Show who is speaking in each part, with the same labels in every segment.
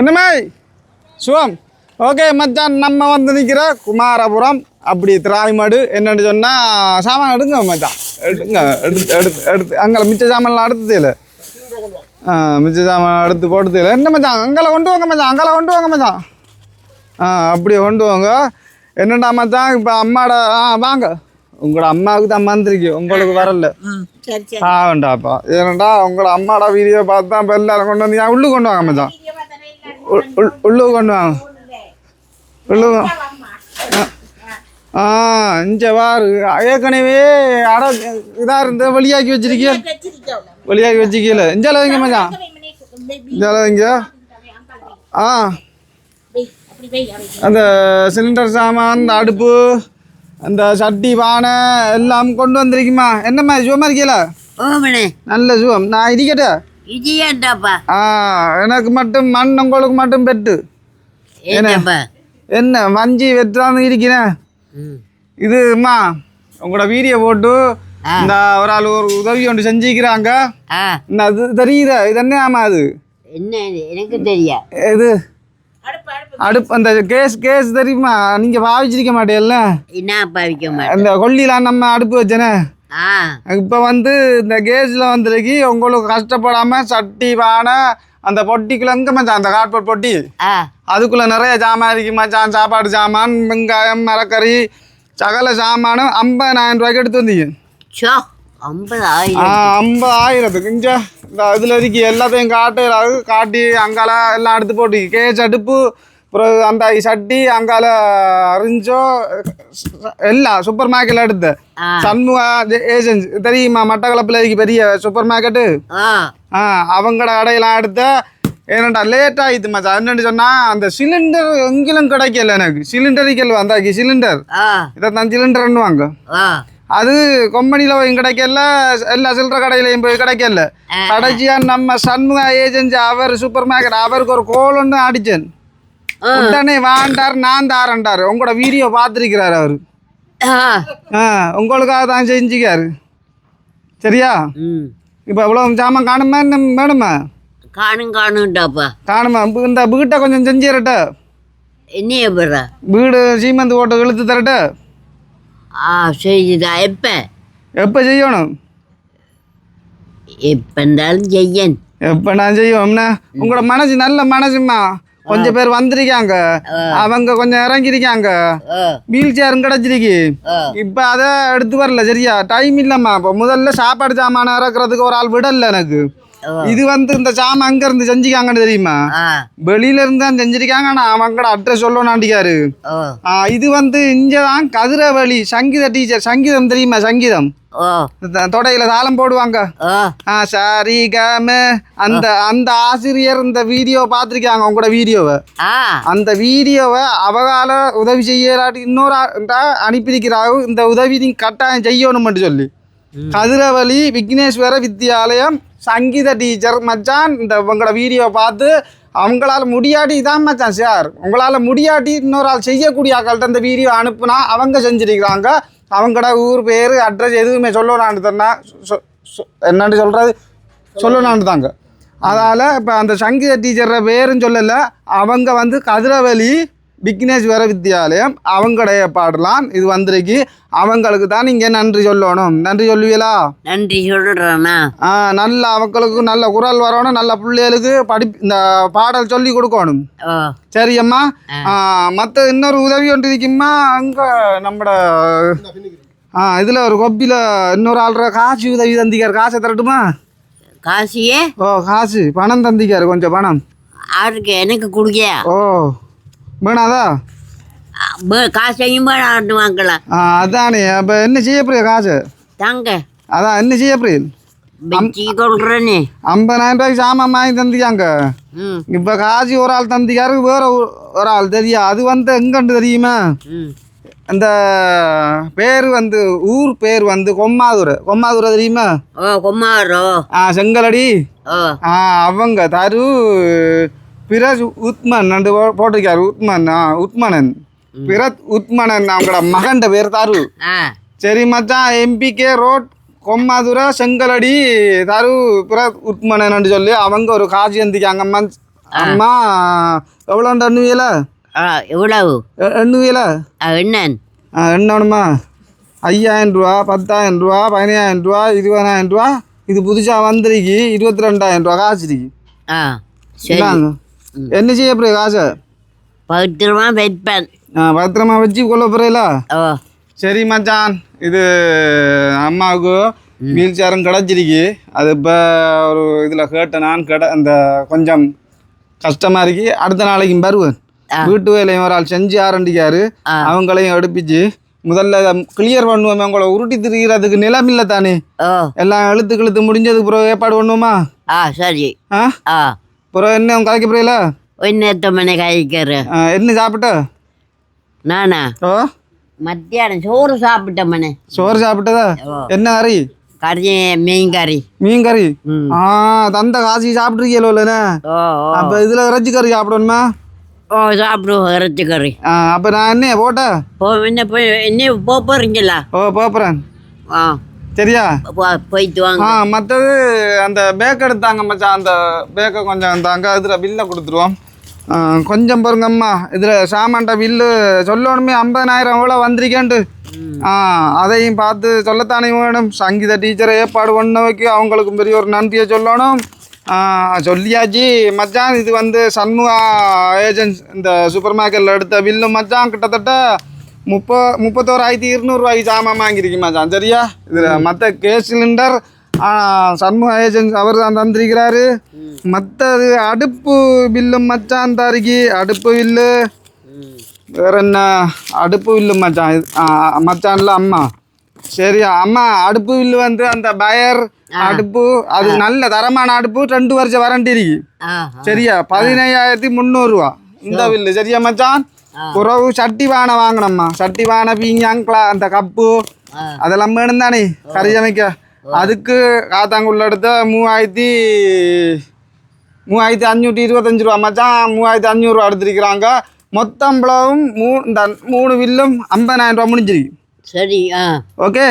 Speaker 1: என்னம்மா சுகம். ஓகே மச்சான் நம்ம வந்து நிற்கிற குமாரபுரம். அப்படி திராய்மாடு என்னன்னு சொன்னால் சாமான் எடுங்க மச்சான். எடுங்க எடுத்து எடுத்து எடுத்து. அங்கே மிச்ச சாமான்லாம் எடுத்தது இல்லை ஆ மிச்ச சாமான் எடுத்து போட்டது இல்லை என்ன மச்சான் அங்கே கொண்டு வாங்க மச்சான் அங்கே கொண்டு வாங்க மச்சான். ஆ அப்படியே கொண்டு வாங்க. என்னடா மச்சான் இப்போ அம்மாட ஆ வாங்க. உங்களோட அம்மாவுக்கு தான் வந்திருக்கு உங்களுக்கு வரல. ஆ வேண்டாப்பா. ஏனண்டா உங்களோட அம்மாட வீடியோ பார்த்து தான் இப்போ எல்லாரும் கொண்டு வந்து உள்ளு கொண்டு வாங்க மச்சான்? உள்ளு கொண்டு வாங்க. உள்ளு ஆ இங்கே வாரு ஏற்கனவே அட இதாக இருந்து வெளியாக்கி வச்சிருக்கிய. வெளியாக்கி வச்சிக்கல இஞ்சால வைங்க மச்சான். இஞ்சால வைங்க ஆ. அந்த சிலிண்டர் சாமான் அந்த அடுப்பு அந்த சட்டி பானை எல்லாம் கொண்டு வந்திருக்குமா? என்னம்மா சுகமாக இருக்கீல
Speaker 2: ஓமனே
Speaker 1: நல்ல சுகம். நான்
Speaker 2: இது ஏன்டாப்பா
Speaker 1: ஆ எனக்கு மட்டும் மண் உங்களுக்கு மட்டும் பெட்டு.
Speaker 2: ஏன்டாப்பா?
Speaker 1: என்ன மஞ்சி வெட்டுறான்னு இருக்கிறேன் இதுமா உங்களோட வீடியோ போட்டு இந்த ஒரு ஆள் ஒரு உதவி ஒன்று செஞ்சுக்கிறாங்க. இந்த அது தெரியுதா? இது என்ன ஆமா அது?
Speaker 2: என்ன? எனக்கு தெரியா?
Speaker 1: இது அடுப்பு அந்த கேஸ் கேஸ் தெரியுமா? நீங்க பாவிச்சிருக்க மாட்டேல்ல
Speaker 2: என்ன பாவிக்க மாட்டேன்
Speaker 1: அந்த கொல்லிலாம் நம்ம அடுப்பு வச்சேனே? இப்போ வந்து இந்த கேஸில் வந்திருக்கு உங்களுக்கு கஷ்டப்படாம சட்டி பானை அந்த பொட்டிக்குள்ள எங்க மச்சான்? அந்த கார்ட்போர்ட் பொட்டி? அதுக்குள்ள நிறைய சாமான் இருக்கு மச்சான். சாப்பாடு சாமான் வெங்காயம் மரக்கறி சகல சாமானும் ஐம்பதாயிரம் ரூபாய்க்கு எடுத்து வந்தீங்க. ஐம்பதாயிரத்துக்கு. இங்க இந்த இதில் இருக்கு எல்லாத்தையும் காட்டு அது காட்டி அங்கால எல்லாம் எடுத்து போட்டு. கேஸ் அடுப்பு அப்புறம் அந்த சட்டி அங்கால அரிஞ்சோ எல்லாம் சூப்பர் மார்க்கெட்ல எடுத்த. சண்முக ஏஜென்சி தெரியுமா மட்டக்களப்பில் பெரிய சூப்பர் மார்க்கெட்டு
Speaker 2: ஆ
Speaker 1: அவங்களோட கடையெல்லாம் எடுத்த. ஏன்னாடா லேட் ஆகிட்டு மச்சான் என்னன்னு சொன்னா அந்த சிலிண்டர் எங்கிலும் கிடைக்கல எனக்கு. சிலிண்டர் இருக்கல வந்தாக்கி சிலிண்டர் இதான் சிலிண்டர்னு வாங்க
Speaker 2: ஆ.
Speaker 1: அது கொம்பனியில் போய் கிடைக்கல. எல்லா சில்லற கடையிலையும் போய் கிடைக்கல. கடைசியா நம்ம சண்முக ஏஜென்சி அவர் சூப்பர் மார்க்கெட் அவருக்கு ஒரு கோல் ஒன்று அடிச்சேன். உடனே வாண்டார் நான் தாரண்டார். உங்களோட வீடியோ பார்த்துருக்கிறாரு அவர். உங்களுக்காக தான் செஞ்சுக்காரு சரியா? இப்போ இவ்வளோ சாமான் காணுமா இன்னும் வேணுமா?
Speaker 2: காணும் காணும்டாப்பா.
Speaker 1: காணுமா? இந்த வீட்டை கொஞ்சம் செஞ்சிடட்ட
Speaker 2: என்னைய பெறா
Speaker 1: வீடு சீமந்து ஓட்டு இழுத்து தரட்ட.
Speaker 2: ஆ செய்யுதா எப்ப?
Speaker 1: எப்போ செய்யணும்?
Speaker 2: எப்ப இருந்தாலும் செய்யன்
Speaker 1: எப்போ நான் செய்வோம்னா உங்களோட மனசு நல்ல மனசுமா கொஞ்சம் பேர் வந்திருக்காங்க. அவங்க கொஞ்சம் இறங்கியிருக்காங்க.
Speaker 2: ஆ.
Speaker 1: வீல் சேரும் கிடச்சிருக்கு. இப்போ அதை எடுத்து வரல சரியா? டைம் இல்லைம்மா இப்போ முதல்ல சாப்பாடு சாமான இறக்குறதுக்கு ஒரு ஆள் விடல எனக்கு. இது வந்து இந்த சாமான் அங்க இருந்து செஞ்சுக்காங்கன்னு தெரியுமா? வெளியில இருந்து தான் செஞ்சிருக்காங்க ஆனால் அவங்களோட அட்ரஸ் ஆ, இது வந்து இங்கே தான் கதிரவழி சங்கீத டீச்சர் சங்கீதம் தெரியுமா சங்கீதம்? தொடையில தாளம் போடுவாங்க.
Speaker 2: ஓ.
Speaker 1: ஆ சாரி கம அந்த அந்த ஆசிரியர் இந்த வீடியோ பார்த்துருக்காங்க உங்களோட வீடியோவை அந்த வீடியோவை அவகால உதவி செய்யலாட்டி இன்னொரு அனுப்பியிருக்கிறாங்க இந்த உதவி நீ கட்டாயம் செய்யணும்னு சொல்லி. கதிரவலி விக்னேஸ்வர வித்யாலயம் சங்கீத டீச்சர் மச்சான் இந்த உங்களோட வீடியோ பார்த்து அவங்களால முடியாட்டி தான் மச்சான் சார். உங்களால் முடியாட்டி இன்னொரு ஆள் செய்யக்கூடிய ஆக்கள்கிட்ட இந்த வீடியோ அனுப்புனா அவங்க செஞ்சிருக்கிறாங்க. அவங்களோட ஊர் பேர் அட்ரஸ் எதுவுமே சொல்லணும்னு தானே என்னன்னு சொல்கிறது சொல்லணும்னு தாங்க. அதால் இப்போ அந்த சங்கீத டீச்சர் பேருன்னு சொல்லலை. அவங்க வந்து கதிரவலி விக்னேஸ்வர வித்யாலயம். அவங்களுடைய பாடலாம். இது வந்திருக்கு. அவங்களுக்கு தான் நீங்கள் நன்றி சொல்லணும். நன்றி சொல்லுவீங்களா
Speaker 2: நன்றி சொல்றேண்ணா
Speaker 1: ஆ நல்ல அவங்களுக்கு நல்ல குரல் வரணும். நல்ல பிள்ளைகளுக்கு படி இந்த பாடல் சொல்லி கொடுக்கணும்.
Speaker 2: ஓ.
Speaker 1: சரி அம்மா மற்ற இன்னொரு உதவி ஒன்று இருக்குமா அங்கே நம்மட ஆ இதில் ஒரு கொப்பியில் இன்னொரு ஆள்ற காசு உதவி தந்திக்கார். காசை தரட்டுமா?
Speaker 2: காசியே
Speaker 1: ஓ காசு. பணம் தந்திக்காரு கொஞ்சம் பணம்.
Speaker 2: யாருக்கு எனக்கு குடிக்கா
Speaker 1: ஓ. வேணாதா?
Speaker 2: காசையும் வேணாம் வாங்கலாம்
Speaker 1: ஆ அதானே அப்போ என்ன செய்ய போறிய காசு?
Speaker 2: தாங்க.
Speaker 1: அதான் என்ன செய்ய
Speaker 2: கொள்றேனே
Speaker 1: ஐம்பதாயிரம் ரூபாய்க்கு சாமான் வாங்கி தந்திக்காங்க
Speaker 2: ம்.
Speaker 1: இப்போ காசு ஒரு ஆள் தந்திக்காரு வேற ஒரு- ஆள் தெரியா? அது வந்து எங்கண்டு தெரியுமா? அந்த பேர் வந்து ஊர் பேர் வந்து கொம்மாதுரை. கொம்மாதுரை தெரியுமா?
Speaker 2: குமாரோ
Speaker 1: ஆ செங்கலடி? ஆ அவங்க தரு பிரஸ் உத்மன் ரெண்டு போ- போட்டிருக்காரு உத்மன் உத்மனன். பிரத் உத்மனன் அவங்களோட மகன்ட பேர் தரு. சரி மச்சான் எம்பிகே ரோட் கொம்மாதுரை செங்கலடி தரு பிரத் உத்மனன் சொல்லி அவங்க ஒரு காட்சி எந்திக்காங்க அம்மா எவ்வளோண்டு எண்ணுவியல
Speaker 2: ஆ எவ்வளவு?
Speaker 1: எண்ணுவியல
Speaker 2: ஆ, என்னன்?
Speaker 1: எண்ணணுமா ஐயாயிரம் ரூபா பத்தாயிரம் ரூபா பதினாயிரம் ரூபா இருபதாயிரம் ரூபா இது புதுசாக வந்திருக்கு இருபத்தி ரெண்டாயிரம் ரூபா காசு இருக்கு
Speaker 2: ஆ சரி.
Speaker 1: இந்தாங்க. என்ன செய்ய போகிற காசை?
Speaker 2: பத்திரமா வைப்பேன்.
Speaker 1: ஆ, பத்திரமா வச்சு கொள்ள போகிறீல
Speaker 2: ஓ
Speaker 1: சரி மச்சான். இது அம்மாவுக்கு வீல் சேரும் கிடச்சிருக்கு. அது இப்போ ஒரு இதில் கேட்டேன் நான் கேட்ட அந்த கொஞ்சம் கஷ்டமாக இருக்கு. அடுத்த நாளைக்கு வருவேன். வீட்டு வேலையும் ஒரு ஆள் செஞ்சு ஆரம்பிக்காரு.
Speaker 2: ஆ.
Speaker 1: அவங்களையும் எடுப்பிச்சு. முதல்ல கிளியர் பண்ணுவோம் உங்களை உருட்டி திரிகிறதுக்கு நிலம் இல்லை தானே? எல்லாம் இழுத்து கிழுத்து முடிஞ்சதுக்கு பிறகு ஏற்பாடு பண்ணுவோமா?
Speaker 2: ஆ சரி.
Speaker 1: ஆ. பிறகு என்ன கலைக்க போறீல
Speaker 2: ஒன்னேத்த மணி காய்க்கிறேன்
Speaker 1: என்ன சாப்பிட்ட?
Speaker 2: நானா?
Speaker 1: ஓ.
Speaker 2: மத்தியானம் சோறு சாப்பிட்ட மணி.
Speaker 1: சோறு சாப்பிட்டதா? என்ன கறி?
Speaker 2: கறி மீன் கறி.
Speaker 1: மீன் கறி? ஆ தந்த காசி
Speaker 2: ஓ
Speaker 1: அப்போ இதில் இறைச்சி கறி சாப்பிடணுமா?
Speaker 2: ஓ சாப்பிடுவோம் இறைச்சி கறி.
Speaker 1: அப்போ நான் என்ன போட்டேன்
Speaker 2: போ என்ன போய் என்ன போறீங்களா?
Speaker 1: ஓ போப்புறேன்
Speaker 2: ஆ.
Speaker 1: சரியா?
Speaker 2: போயிட்டு வாங்க.
Speaker 1: ஆ மற்றது அந்த பேக் எடுத்தாங்க மச்சான். அந்த பேக்கை கொஞ்சம் தாங்க இதில் பில்லை கொடுத்துருவோம். கொஞ்சம் பாருங்கம்மா இதில் சாமான்ட்ட பில்லு சொல்லணுமே ஐம்பதாயிரம் எவ்வளோ வந்திருக்கேன்ட்டு. ஆ அதையும் பார்த்து சொல்லத்தானே வேணும். சங்கீத டீச்சரை ஏற்பாடு பண்ண வைக்க அவங்களுக்கும் பெரிய ஒரு நன்றியை சொல்லணும். சொல்லியாச்சு. மச்சான் இது வந்து சண்முகா ஏஜென்ஸ் இந்த சூப்பர் மார்க்கெட்டில் எடுத்த பில்லு மச்சான் கிட்டத்தட்ட முப்ப முப்பத்தோராயிரத்தி இருநூறுவாய்க்கு சாமான் வாங்கியிருக்கு மச்சான் சரியா இதில் மற்ற கேஸ் சிலிண்டர் சண்முக ஏஜென்ஸ் அவர் தான் தந்திருக்கிறாரு. மற்றது அடுப்பு பில்லு மச்சான் தாரிக்கு. அடுப்பு பில்லு வேற என்ன? அடுப்பு வில்லு மச்சான் மச்சான்ல அம்மா. சரியா அம்மா அடுப்பு வில்லு வந்து அந்த பயர் அடுப்பு அது நல்ல தரமான அடுப்பு ரெண்டு வருஷம் வாரண்டி இருக்கு. சரியா? பதினையாயிரத்தி முந்நூறுரூவா இந்த வில்லு சரியா மச்சான்? புறவு சட்டி பானை வாங்கணும்மா சட்டி பானை பீங்காங்க்லா அந்த கப்பு. அதெல்லாம் வேணும் தானே கறி சமைக்க அதுக்கு காத்தாங்குள்ள எடுத்த மூவாயிரத்தி மூவாயிரத்தி அஞ்சூற்றி இருபத்தஞ்சு ரூபா மச்சான் மூவாயிரத்தி அஞ்சூறுரூவா எடுத்திருக்கிறாங்க மொத்தம் பிளவும் மூ இந்த மூணு வில்லும் ஐம்பதாயிரம் ரூபா முடிஞ்சிருக்கு
Speaker 2: சரி ஆ
Speaker 1: ஓகே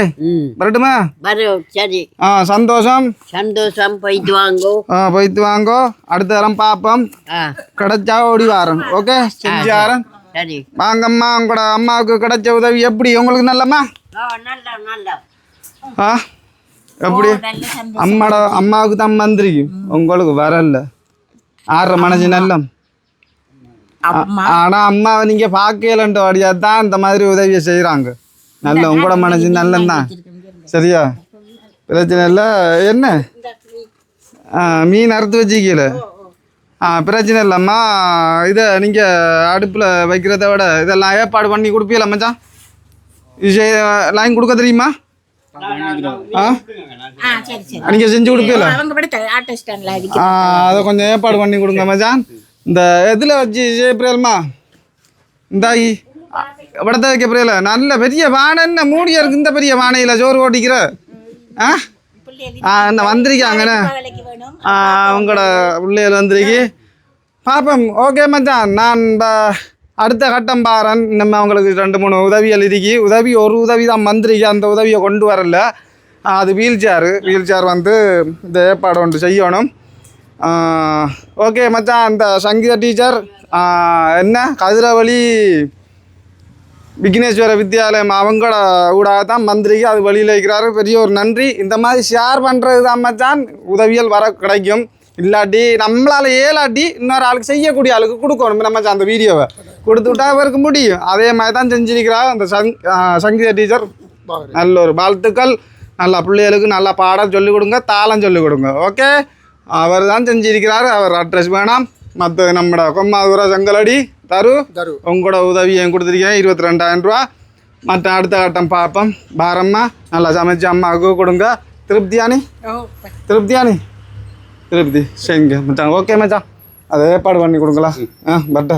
Speaker 1: வரட்டுமா
Speaker 2: வரும் சரி
Speaker 1: ஆ சந்தோஷம்
Speaker 2: சந்தோஷம் போயிட்டு வாங்கோ
Speaker 1: ஆ போய்த்து வாங்கோ அடுத்த தரம் பார்ப்போம் கிடைச்சா ஓடி வாரம் ஓகே செஞ்சு வாரம்
Speaker 2: சரி.
Speaker 1: வாங்கம்மா உங்களோட அம்மாவுக்கு கிடைச்ச உதவி எப்படி? உங்களுக்கு நல்லம்மா
Speaker 2: ஓ நல்ல நல்ல.
Speaker 1: ஆ? எப்படி? அம்மாட அம்மாவுக்கு தான் வந்திருக்கு உங்களுக்கு வரல. ஆறரை மனசு நல்லம். ஆனா அம்மாவை நீங்க பார்க்கலன்ட்டு வழியா தான் இந்த மாதிரி உதவியை செய்றாங்க. நல்ல உங்களோட மனசு நல்லந்தான் சரியா? பிரச்சனை இல்லை. என்ன? ஆ, மீன் அறுத்து வச்சிக்கல பிரச்சனை இல்லைம்மா. இதை நீங்கள் அடுப்பில் வைக்கிறத விட இதெல்லாம் ஏற்பாடு பண்ணி கொடுப்பீங்களா மச்சான்? இது லைன் கொடுக்க தெரியுமா? நீங்கள் செஞ்சு கொடுப்பீங்களா? அதை கொஞ்சம் ஏற்பாடு பண்ணி கொடுங்க மச்சான். இந்த இதில் வச்சு ஜெயப்பிரியல்மா இந்தாயி படத்தை வைக்க பிரியல நல்ல பெரிய பானை என்ன மூடியா இருக்கு இந்த பெரிய பானையில் சோறு ஓட்டிக்கிற. ஆ? ஆ என்ன? வந்திருக்காங்கண்ணே உங்களோட பிள்ளைகள் வந்திருக்கு. பாப்போம் ஓகே மச்சான். நான் இந்த அடுத்த கட்டம் பாரன் நம்ம அவங்களுக்கு ரெண்டு மூணு உதவிகள் இருக்கு. உதவி ஒரு உதவி தான் வந்திருக்கு. அந்த உதவியை கொண்டு வரல. அது வீல் சேரு. வீல் சேர் வந்து இந்த ஏற்பாடு ஒன்று செய்யணும். ஓகே மச்சான். இந்த சங்கீத டீச்சர் என்ன? கதிரவழி விக்னேஸ்வர வித்யாலயம் அவங்களோட ஊடாக தான் மந்திரிக்கு அது வழியில் இருக்கிறாரு பெரிய ஒரு நன்றி. இந்த மாதிரி ஷேர் பண்ணுறது தான் மச்சான். உதவிகள் வர கிடைக்கும். இல்லாட்டி நம்மளால் ஏலாட்டி இன்னொரு ஆளுக்கு செய்யக்கூடிய ஆளுக்கு கொடுக்கணும். நம்ம அந்த வீடியோவை கொடுத்து விட்டா அவருக்கு முடியும். அதே மாதிரி தான் செஞ்சிருக்கிறார் அந்த சங் சங்கீத டீச்சர் நல்ல ஒரு வாழ்த்துக்கள். நல்லா பிள்ளைகளுக்கு நல்லா பாடம் சொல்லிக் கொடுங்க. தாளம் சொல்லிக் கொடுங்க. ஓகே அவர் தான் செஞ்சிருக்கிறார். அவர் அட்ரஸ் வேணாம். மற்ற நம்மட கொம்மாதுர செங்கலடி தரு. தரு. உங்களோட உதவியும் கொடுத்துருக்கேன் இருபத்தி ரெண்டாயிரம் ரூபா மற்ற அடுத்த கட்டம் பார்ப்போம் பாரம்மா நல்லா சமைச்சு அம்மாவுக்கு கொடுங்க. திருப்தியானி?
Speaker 3: ஓ
Speaker 1: திருப்தியானி? திருப்தி. சரிங்க மச்சான். ஓகே மச்சான். அதை ஏற்பாடு பண்ணி கொடுங்களா? ஆ பட்டா.